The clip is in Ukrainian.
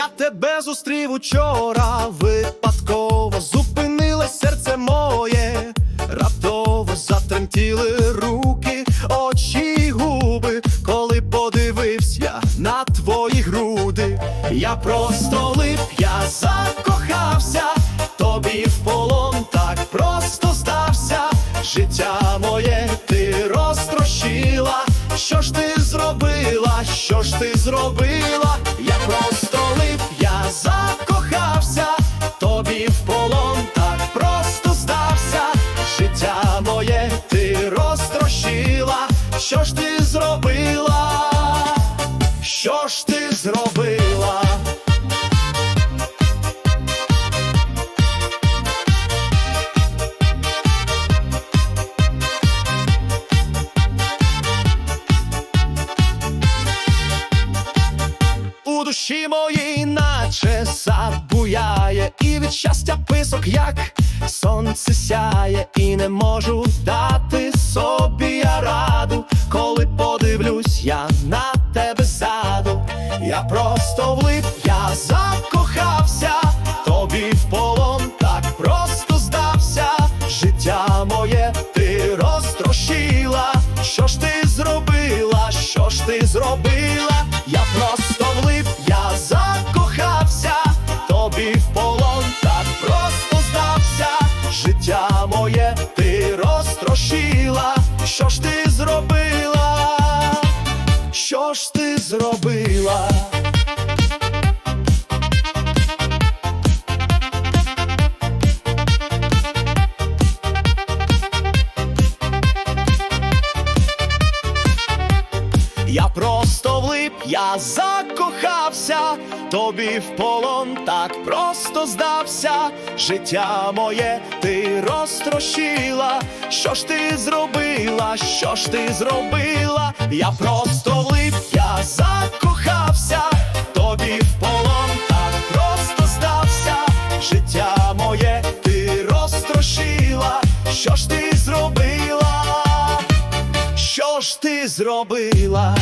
тебе зустрів учора, випадково зупинилось серце моє, раптово затремтіли руки, очі й губи, коли подивився на твої груди. Я просто лип, я закохався, тобі в полон так просто здався. Життя моє ти розтрощила. Що ж ти зробила? Що ж ти зробила? Душі моїй, наче сад буяє, і від щастя писок, як сонце сяє, і не можу дати собі я раду, коли подивлюсь я на тебе ззаду. Я просто влип, Що ж ти зробила? Що ж ти зробила? Я закохався, тобі в полон так просто здався. Життя моє ти розтрощила. Що ж ти зробила? Що ж ти зробила? Я просто влип, я закохався, тобі в полон так просто здався. Життя моє ти розтрощила. Що ж ти зробила? Що ж ти зробила?